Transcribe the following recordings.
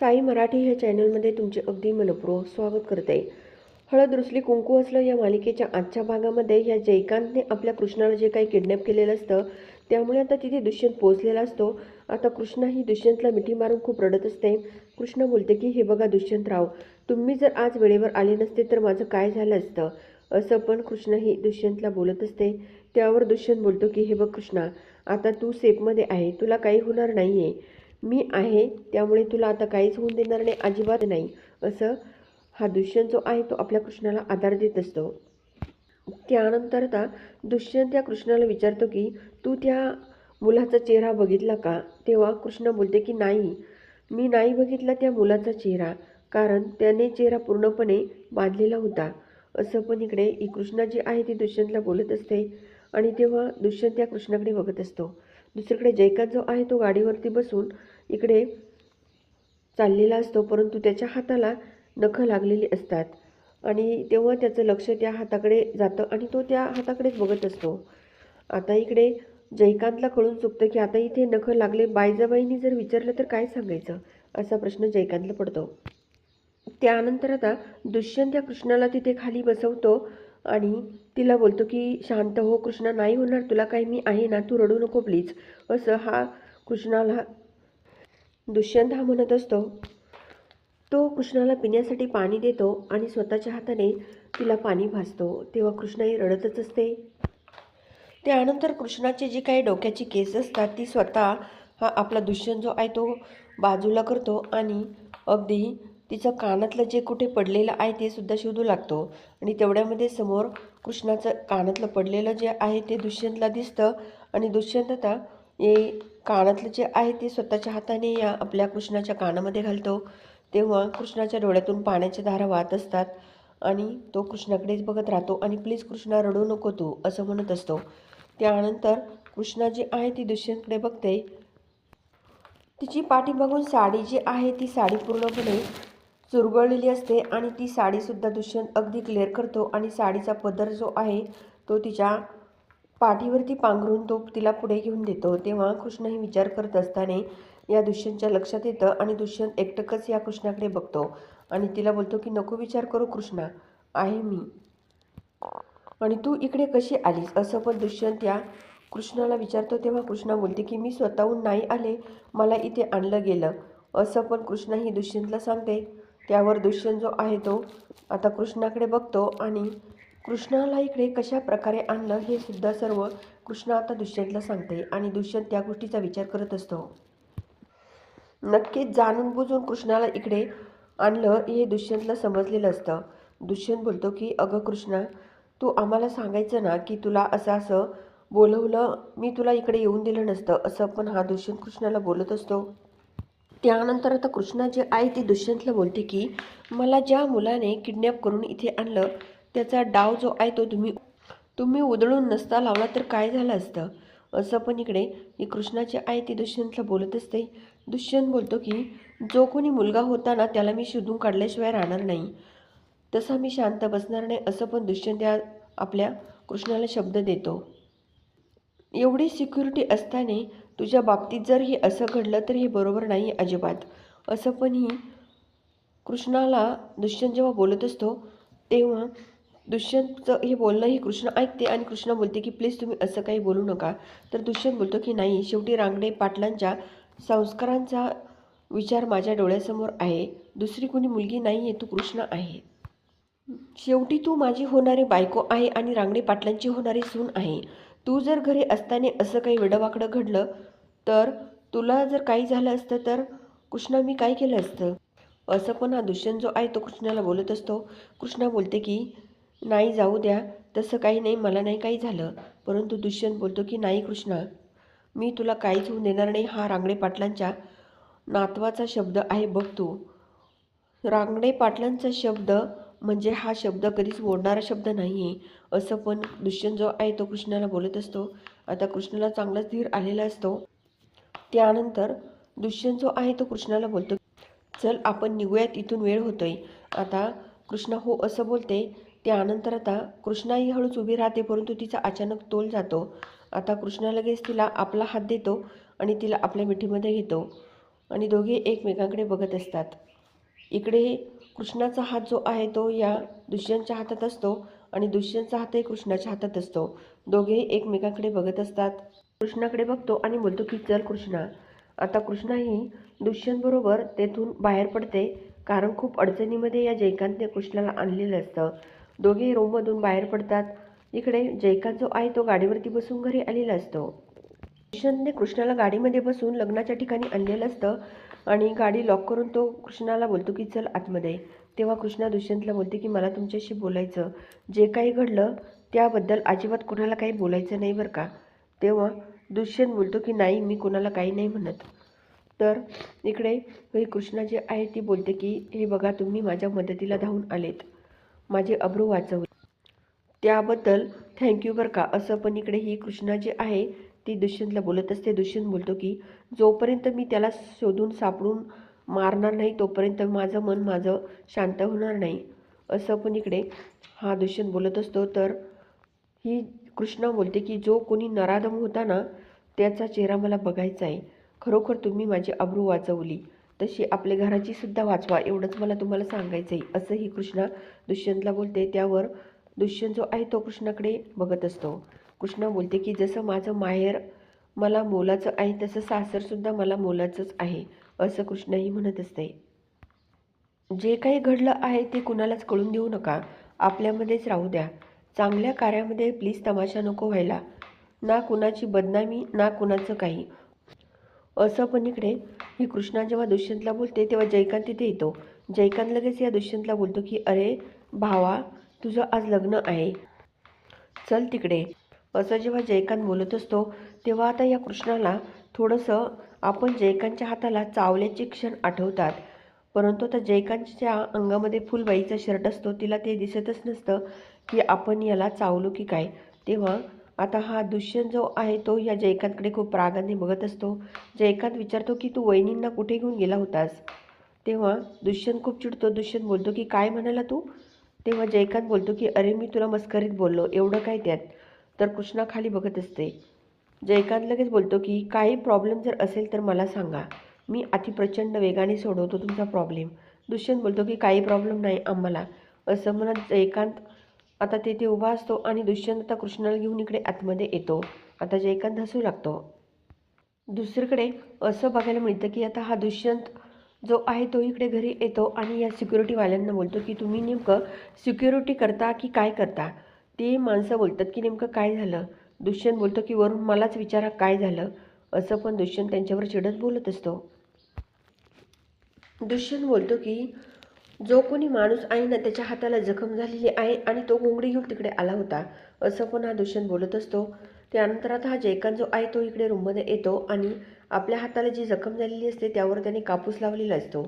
साई मराठी ह्या चॅनलमध्ये तुमचे अगदी मनपूर्वक स्वागत करते. हळद रुसली कुंकू असलं या मालिकेच्या आजच्या भागामध्ये ह्या जयकांतने आपल्या कृष्णाला जे काही किडनॅप केलेलं असतं त्यामुळे आता तिथे दुष्यंत पोहोचलेला असतो. आता कृष्णा ही दुष्यंतला मिठी मारून खूप रडत असते. कृष्ण बोलते की हे बघा दुष्यंतराव तुम्ही जर आज वेळेवर आले नसते तर माझं काय झालं असतं? असं पण कृष्ण ही दुष्यंतला बोलत असते. त्यावर दुष्यंत बोलतो की हे बघ कृष्णा आता तू सेफमध्ये आहे तुला काही होणार नाही आहे मी आहे त्यामुळे तुला आता काहीच होऊन देणार नाही अजिबात नाही. असं हा दुष्यंत जो आहे तो आपल्या कृष्णाला आधार देत असतो. त्यानंतर आता दुष्यंत त्या कृष्णाला विचारतो की तू त्या मुलाचा चेहरा बघितला का? तेव्हा कृष्ण बोलते की नाही. मी नाही बघितला त्या मुलाचा चेहरा कारण त्याने चेहरा पूर्णपणे बांधलेला होता. असं पण इकडे ही कृष्णा जी आहे ती दुष्यंतला बोलत असते आणि तेव्हा दुष्यंत त्या कृष्णाकडे बघत असतो. दुसरीकडे जयकांत जो आहे तो गाडीवरती बसून इकडे चाललेला असतो परंतु त्याच्या हाताला नखं लागलेली असतात. आणि तेव्हा त्याचं लक्ष त्या हाताकडे जातं आणि तो त्या हाताकडेच बघत असतो. आता इकडे जयकांतला कळून चुकतं की आता इथे नखं लागले बायजाबाईंनी जर विचारलं तर काय सांगायचं? असा प्रश्न जयकांतला पडतो. त्यानंतर आता दुष्यंत त्या कृष्णाला तिथे खाली बसवतो आणि तिला बोलतो की शांत हो कृष्णा नाही होणार तुला काही मी आहे ना तू रडू नको प्लीज. असं हा कृष्णाला दुष्यंत हा म्हणत असतो तो कृष्णाला पिण्यासाठी पाणी देतो आणि स्वतःच्या हाताने तिला पाणी भासतो तेव्हा कृष्णाही रडतच असते. त्यानंतर कृष्णाची जी काही डोक्याची केस असतात ती स्वतः हा आपला दुष्यंत जो आहे तो बाजूला करतो आणि अगदी तिचं कानातलं जे कुठे पडलेलं आहे ते सुद्धा शोधू लागतो. आणि तेवढ्यामध्ये समोर कृष्णाचं कानातलं पडलेलं जे आहे ते दुष्यंतला दिसतं आणि दुष्यंत आता हे कानातलं जे आहे ते स्वतःच्या हाताने या आपल्या कृष्णाच्या कानामध्ये घालतो. तेव्हा कृष्णाच्या डोळ्यातून पाण्याच्या धारा वाहत असतात आणि तो कृष्णाकडेच बघत राहतो आणि प्लीज कृष्णा रडू नको तू असं म्हणत असतो. त्यानंतर कृष्णा जी आहे ती दुष्यंतकडे बघते. तिची पाठी बघून साडी जी आहे ती साडी पूर्णपणे चुरगळलेली असते आणि ती साडीसुद्धा दुष्यंत अगदी क्लिअर करतो आणि साडीचा पदर जो आहे तो तिच्या पाठीवरती पांघरून तो तिला पुढे घेऊन देतो. तेव्हा कृष्णही विचार करत असताना या दुष्यंतच्या लक्षात येतं आणि दुष्यंत एकटकच या कृष्णाकडे बघतो आणि तिला बोलतो की नको विचार करू कृष्णा आहे मी. आणि तू इकडे कशी आलीस? असं पण दुष्यंत या कृष्णाला विचारतो. तेव्हा कृष्णा बोलते की मी स्वतःहून नाही आले मला इथे आणलं गेलं. असं पण कृष्णा ही दुष्यंतला सांगते. त्यावर दुष्यंत जो आहे तो आता कृष्णाकडे बघतो आणि कृष्णाला इकडे कशा प्रकारे आणलं हे सुद्धा सर्व कृष्णा आता दुष्यंतला सांगते आणि दुष्यंत त्या गोष्टीचा विचार करत असतो. नक्कीच जाणून बुजून कृष्णाला इकडे आणलं हे दुष्यंतला समजलेलं असतं. दुष्यंत बोलतो की अगं कृष्णा तू आम्हाला सांगायचं ना की तुला असं असं बोलवलं मी तुला इकडे येऊन दिलं नसतं असं पण हा दुष्यंत कृष्णाला बोलत असतो. त्यानंतर आता कृष्णा जे आहे ती दुष्यंतला बोलते की मला ज्या मुलाने किडनॅप करून इथे आणलं त्याचा डाव जो आहे तो तुम्ही तुम्ही उधळून नसता लावला तर काय झालं असतं? असं पण इकडे ही कृष्णाची आई ती दुष्यंतला बोलत असते. दुष्यंत बोलतो की जो कोणी मुलगा होता ना त्याला मी शोधून काढल्याशिवाय राहणार नाही. तसा मी शांत बसणार नाही असं पण दुष्यंत या आपल्या कृष्णाला शब्द देतो. एवढी सिक्युरिटी असताना तुझ्या बाबतीत जर हे असं घडलं तर हे बरोबर नाही अजिबात. असं पण ही कृष्णाला दुष्यंत जेव्हा बोलत असतो तेव्हा दुष्यंतचं हे बोलणं ही कृष्ण ऐकते आणि कृष्ण बोलते की प्लीज तुम्ही असं काही बोलू नका. तर दुष्यंत बोलतो की नाही शेवटी रांगडे पाटलांच्या संस्कारांचा विचार माझ्या डोळ्यासमोर आहे. दुसरी कोणी मुलगी नाही आहे तू कृष्ण आहे. शेवटी तू माझी होणारी बायको आहे आणि रांगडे पाटलांची होणारी सून आहे. तू जर घरी असताना असं काही वेडवाकडं घडलं तर तुला जर काही झालं असतं तर कृष्णा मी काय केलं असतं? असं पण हा दुष्यंत जो आहे तो कृष्णाला बोलत असतो. कृष्णा बोलते की नाही जाऊ द्या. तसं काही नाही मला नाही काही झालं. परंतु दुष्यंत बोलतो की नाही कृष्णा मी तुला काहीच होऊन देणार नाही. हा रांगडे पाटलांच्या नातवाचा शब्द आहे बघ तू. रांगडे पाटलांचा शब्द म्हणजे हा शब्द कधीच मोडणारा शब्द नाही आहे असं पण दुष्यंत जो आहे तो कृष्णाला बोलत असतो. आता कृष्णाला चांगलाच धीर आलेला असतो. त्यानंतर दुष्यंत जो आहे तो कृष्णाला बोलतो चल आपण निघूयात. इथून वेळ होतोय. आता कृष्णा हो असं बोलते त्यानंतर आता कृष्णाही हळूच उभी राहते परंतु तिचा अचानक तोल जातो. आता कृष्णा लगेच तिला आपला हात देतो आणि तिला आपल्या मिठीमध्ये घेतो आणि दोघे एकमेकांकडे बघत असतात. इकडे कृष्णाचा हात जो आहे तो या दुष्यंतच्या हातात असतो आणि दुष्यंतचा हातही कृष्णाच्या हातात असतो. दोघेही एकमेकांकडे बघत असतात. कृष्णाकडे बघतो आणि बोलतो की चल कृष्णा. आता कृष्णाही दुष्यंतबरोबर तेथून बाहेर पडते कारण खूप अडचणीमध्ये या जयकांतने कृष्णाला आणलेलं असतं. दोघेही रूममधून बाहेर पडतात. इकडे जयकांत जो आहे तो गाडीवरती बसून घरी आलेला असतो. दुष्यंतने कृष्णाला गाडीमध्ये बसून लग्नाच्या ठिकाणी आणलेलं असतं आणि गाडी लॉक करून तो कृष्णाला बोलतो की चल आतमध्ये. तेव्हा कृष्णा दुष्यंतला बोलते की मला तुमच्याशी बोलायचं. जे काही घडलं त्याबद्दल अजिबात कुणाला काही बोलायचं नाही बरं का. तेव्हा दुष्यंत बोलतो की नाही मी कुणाला काही नाही म्हणत. तर इकडे कृष्णा जी आहे ती बोलते की हे बघा तुम्ही माझ्या मदतीला धावून आलेत. माझे अब्रू वाचवले. त्याबद्दल थँक्यू बरं का. असं पण इकडे ही कृष्णा जी आहे ती दुष्यंतला बोलत असते. दुष्यंत बोलतो की जोपर्यंत मी त्याला शोधून सापडून मारणार नाही तोपर्यंत माझं मन माझं शांत होणार नाही. असं पण इकडे हा दुष्यंत बोलत असतो. तर ही कृष्णा बोलते की जो कोणी नराधम होता ना त्याचा चेहरा मला बघायचा आहे. खरोखर तुम्ही माझी अब्रू वाचवली. तशी आपल्या घराची सुद्धा वाचवा एवढंच मला तुम्हाला सांगायचं आहे असंही कृष्णा दुष्यंतला बोलते त्यावर दुष्यंत जो आहे तो कृष्णाकडे बघत असतो. कृष्णा बोलते की जसं माझं माहेर मला मोलाचं आहे तसं सासरसुद्धा मला मोलाचंच आहे असं कृष्णाही म्हणत असते. जे काही घडलं आहे ते कुणालाच कळून देऊ नका. आपल्यामध्येच राहू द्या. चांगल्या कार्यामध्ये प्लीज तमाशा नको व्हायला. ना कुणाची बदनामी ना कुणाचं काही. असं पण इकडे ही कृष्णा जेव्हा दुष्यंतला बोलते तेव्हा जयकांत तिथे येतो. जयकांत लगेच या दुष्यंतला बोलतो की अरे भावा तुझं आज लग्न आहे. चल तिकडे. असं जेव्हा जयकांत बोलत असतो तेव्हा आता या कृष्णाला थोडंसं आपण जयकांतच्या हाताला चावल्याचे क्षण आठवतात. परंतु आता जयकांतच्या अंगामध्ये फुलबाईचा शर्ट असतो तिला ते दिसतच नसतं की आपण याला चावलो की काय. तेव्हा आता हा दुष्यंत जो आहे तो या जयकांतकडे खूप रागाने बघत असतो. जयकांत विचारतो की तू वहिनींना कुठे घेऊन गेला होतास? तेव्हा दुष्यंत खूप चिडतो. दुष्यंत बोलतो की काय म्हणाला तू? तेव्हा जयकांत बोलतो की अरे मी तुला मस्करीत बोललो. एवढं काय त्यात? तर कृष्णा खाली बघत असते. जयकांत लगेच बोलतो की काही प्रॉब्लेम जर असेल तर मला सांगा. मी अति प्रचंड वेगाने सोडवतो तुमचा प्रॉब्लेम. दुष्यंत बोलतो की काही प्रॉब्लेम नाही आम्हाला. असं म्हणत जयकांत आता तेथे उभा असतो आणि दुष्यंत आता कृष्णाला घेऊन इकडे आतमध्ये येतो. आता जयकांत हसू लागतो. दुसरीकडे असं बघायला मिळतं की आता हा दुष्यंत जो आहे तो इकडे घरी येतो आणि या सिक्युरिटीवाल्यांना बोलतो की तुम्ही नेमकं सिक्युरिटी करता की काय करता? ते माणसं बोलतात की नेमकं काय झालं? दुष्यंत बोलतो की वरून मलाच विचारा काय झालं? असं पण दुष्यंत त्यांच्यावर चिडत बोलत असतो. दुष्यंत बोलतो की जो कोणी माणूस आहे ना त्याच्या हाताला जखम झालेली आहे आणि तो घोंगडी घेऊन तिकडे आला होता. असं पण हा दुष्यंत बोलत असतो. त्यानंतर आता हा जयकांत जो आहे तो इकडे रूममध्ये येतो आणि आपल्या हाताला जी जखम झालेली असते त्यावर त्याने कापूस लावलेला असतो.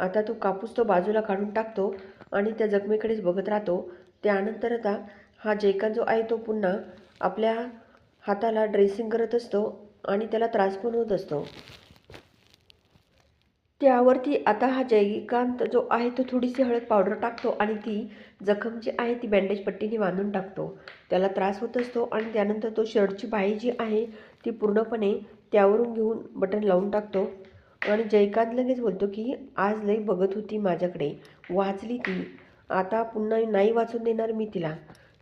आता तो कापूस तो बाजूला काढून टाकतो आणि त्या जखमेकडेच बघत राहतो. त्यानंतर आता हा जयकांत जो आहे तो पुन्हा आपल्या हाताला ड्रेसिंग करत असतो आणि त्याला त्रास पण होत असतो. त्यावरती आता हा जयकांत जो आहे तो थोडीशी हळद पावडर टाकतो आणि ती जखम जी आहे ती बँडेज पट्टीने बांधून टाकतो. त्याला त्रास होत असतो आणि त्यानंतर तो शर्टची बाई जी आहे ती पूर्णपणे त्यावरून घेऊन बटन लावून टाकतो. आणि जयकांत लगेच बोलतो की आज लई बघत होती माझ्याकडे वाचली ती. आता पुन्हा नाही वाचून देणार मी तिला.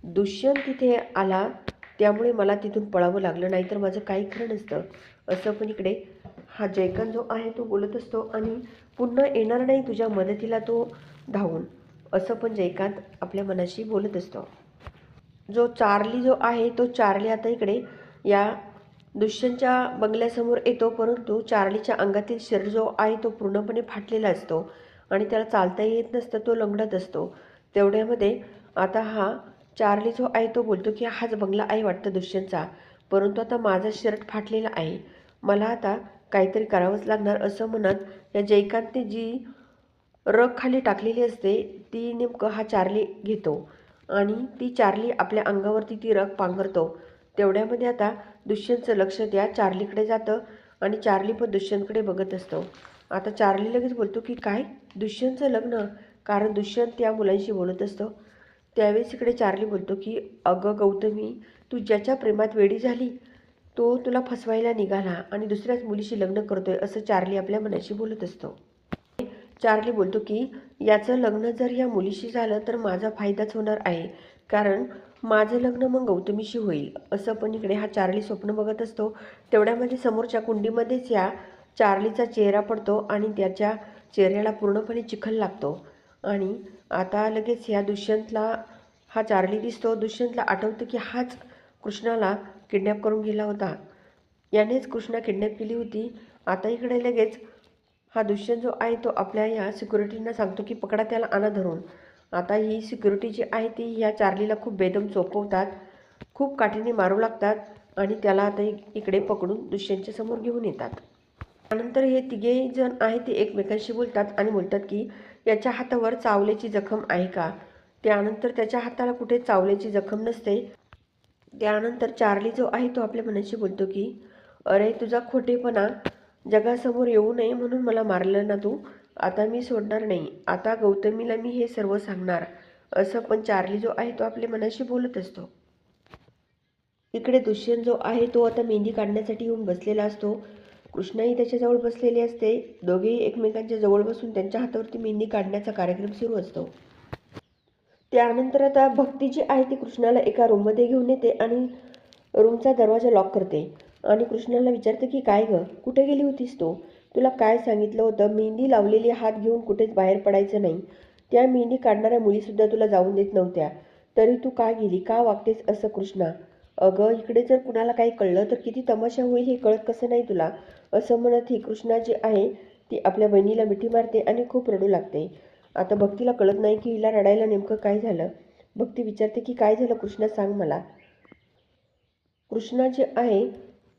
दुष्यंत तिथे आला त्यामुळे मला तिथून पळावं लागलं नाहीतर माझं काही खरं नसतं. असं पण इकडे हा जयकांत जो आहे तो बोलत असतो आणि पुन्हा येणार नाही तुझ्या मदतीला तो धावून असं पण जयकांत आपल्या मनाशी बोलत असतो. जो चार्ली जो आहे तो चार्ली आता इकडे या दुष्यंतच्या बंगल्यासमोर येतो परंतु चार्लीच्या अंगातील शरीर जो आहे तो पूर्णपणे फाटलेला असतो आणि त्याला चालता येत नसतं तो लंगडत असतो. तेवढ्यामध्ये आता हा चार्ली जो आहे तो बोलतो की हाच बंगला आहे वाटतं दुष्यंतचा परंतु आता माझा शर्ट फाटलेला आहे. मला आता काहीतरी करावंच लागणार असं म्हणत या जयकांतने जी रग खाली टाकलेली असते ती नेमकं हा चार्ली घेतो आणि ती चार्ली आपल्या अंगावरती ती रग पांघरतो. तेवढ्यामध्ये आता दुष्यंतचं लक्ष त्या चार्लीकडे जातं आणि चार्ली पण दुष्यंतकडे बघत असतो. आता चार्ली लगेच बोलतो की काय? दुष्यंतचं लग्न? कारण दुष्यंत त्या मुलांशी बोलत असतो. त्यावेळेस इकडे चार्ली बोलतो की अगं गौतमी तू ज्याच्या प्रेमात वेडी झाली तो तुला फसवायला निघाला आणि दुसऱ्याच मुलीशी लग्न करतोय असं चार्ली आपल्या मनाशी बोलत असतो. चार्ली बोलतो की याचं लग्न जर या मुलीशी झालं तर माझा फायदाच होणार आहे. कारण माझं लग्न मग गौतमीशी होईल असं पण इकडे हा चार्ली स्वप्न बघत असतो. तेवढ्यामध्ये समोरच्या कुंडीमध्येच या चार्लीचा चेहरा पडतो आणि त्याच्या चेहऱ्याला पूर्णपणे चिखल लागतो. आणि आता लगेच ह्या दुष्यंतला हा चार्ली दिसतो. दुष्यंतला आठवतं की हाच कृष्णाला किडनॅप करून गेला होता. यानेच कृष्णा किडनॅप केली होती. आता इकडे लगेच हा दुष्यंत जो आहे तो आपल्या या सिक्युरिटींना सांगतो की पकडा त्याला आणा धरून. आता ही सिक्युरिटी जी आहे ती ह्या चार्लीला खूप बेदम चोपवतात खूप काठीने मारू लागतात आणि त्याला आता इकडे पकडून दुष्यंतच्या समोर घेऊन येतात. त्यानंतर हे तिघेही जण आहे ते एकमेकांशी बोलतात आणि बोलतात की याच्या हातावर चावल्याची जखम आहे का? त्यानंतर त्याच्या हाताला कुठे चावल्याची जखम नसते. त्यानंतर चार्ली जो आहे तो आपल्या मनाशी बोलतो की अरे तुझा खोटेपणा जगासमोर येऊ नये म्हणून मला मारलं ना तू? आता मी सोडणार नाही. आता गौतमीला मी हे सर्व सांगणार. असं पण चार्ली जो आहे तो आपल्या मनाशी बोलत असतो. इकडे दुष्यंत जो आहे तो आता मेहंदी काढण्यासाठी येऊन बसलेला असतो. कृष्णाही त्याच्याजवळ बसलेली असते. दोघेही एकमेकांच्या जवळ बसून त्यांच्या हातावरती मेहंदी काढण्याचा कार्यक्रम सुरू असतो. त्यानंतर आता भक्ती जी आहे ती कृष्णाला एका रूममध्ये घेऊन येते आणि रूमचा दरवाजा लॉक करते. आणि कृष्णाला विचारते की काय गं? कुठे गेली होतीस तू? तुला काय सांगितलं होतं? मेहंदी लावलेली हात घेऊन कुठेच बाहेर पडायचं नाही. त्या मेहंदी काढणाऱ्या मुलीसुद्धा तुला जाऊन देत नव्हत्या. तरी तू का गेली? का वागतेस असं कृष्णा? अगं इकडे जर कुणाला काही कळलं तर किती तमाशा होईल हे कळत कसं नाही तुला? असं म्हणत ही कृष्णा जी आहे ती आपल्या बहिणीला मिठी मारते आणि खूप रडू लागते. आता भक्तीला कळत नाही की हिला रडायला नेमकं काय झालं. भक्ती विचारते की काय झालं कृष्णा सांग मला. कृष्णा जी आहे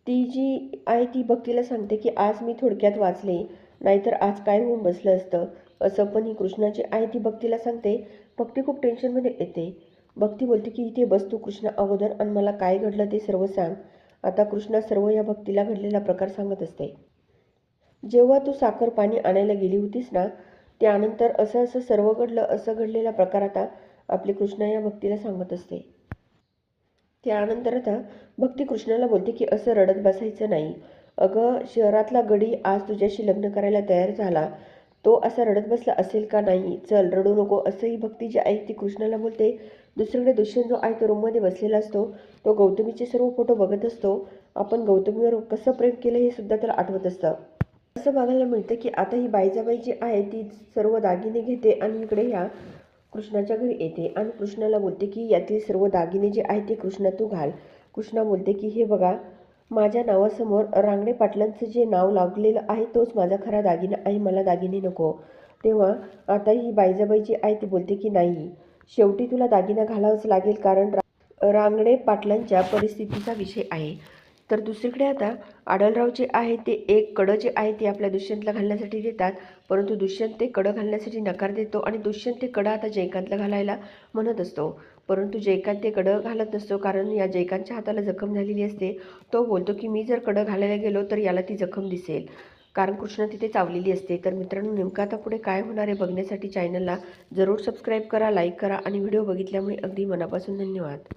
ती जी आहे ती भक्तीला सांगते की आज मी थोडक्यात वाचले नाहीतर आज काय होऊन बसलं असतं. असं पण ही कृष्णाची आहे ती भक्तीला सांगते. भक्ती खूप टेन्शनमध्ये येते. भक्ती बोलते की इथे बस तू कृष्णा अगोदर आणि मला काय घडलं ते सर्व सांग. आता कृष्णा सर्व या भक्तीला घडलेला प्रकार सांगत असते. जेव्हा तू साखर पाणी आणायला गेली होतीस ना त्यानंतर असं असं सर्व घडलं असं घडलेला प्रकार आता आपली कृष्णा या भक्तीला सांगत असते. त्यानंतर आता भक्ती कृष्णाला बोलते की असं रडत बसायचं नाही. अगं शहरातला गडी आज तुझ्याशी लग्न करायला तयार झाला. तो असा रडत बसला असेल का नाही? चल रडू नको. असंही भक्ती जी आहे ती कृष्णाला बोलते. दुसरीकडे दुष्यंत जो आहे तो रूममध्ये बसलेला असतो. तो गौतमीचे सर्व फोटो बघत असतो. आपण गौतमीवर कसं प्रेम केलं हे सुद्धा त्याला आठवत असतं. असं बघायला मिळतं की आता ही बाईजाबाई जी आहे ती सर्व दागिने घेते आणि इकडे ह्या कृष्णाच्या घरी येते आणि कृष्णाला बोलते की यातील सर्व दागिने जे आहे ते कृष्णा तू घाल. कृष्णा बोलते की हे बघा माझ्या नावासमोर रांगडे पाटलांचं जे नाव लागलेलं आहे तोच माझा खरा दागिना आहे मला दागिने नको. तेव्हा आता ही बाईजाबाई जी आहे ती बोलते की नाही शेवटी तुला दागिना घालावाच लागेल कारण रा रांगडे पाटलांच्या परिस्थितीचा विषय आहे. तर दुसरीकडे आता आढळराव जे आहे ते एक कडं जे आहे ते आपल्या दुष्यंतला घालण्यासाठी देतात परंतु दुष्यंत ते कडं घालण्यासाठी नकार देतो आणि दुष्यंत ते कडं आता जयकांतला घालायला म्हणत असतो. परंतु जयकांत ते कडं घालत नसतो कारण या जयकांतच्या हाताला जखम झालेली असते. तो बोलतो की मी जर कडं घालायला गेलो तर याला ती जखम दिसेल. कारण कृष्णा तिथे चावलेली असते. तर मित्रांनो नेमकं आता पुढे काय होणार आहे बघण्यासाठी चॅनलला जरूर सबस्क्राईब करा लाईक करा आणि व्हिडिओ बघितल्यामुळे अगदी मनापासून धन्यवाद.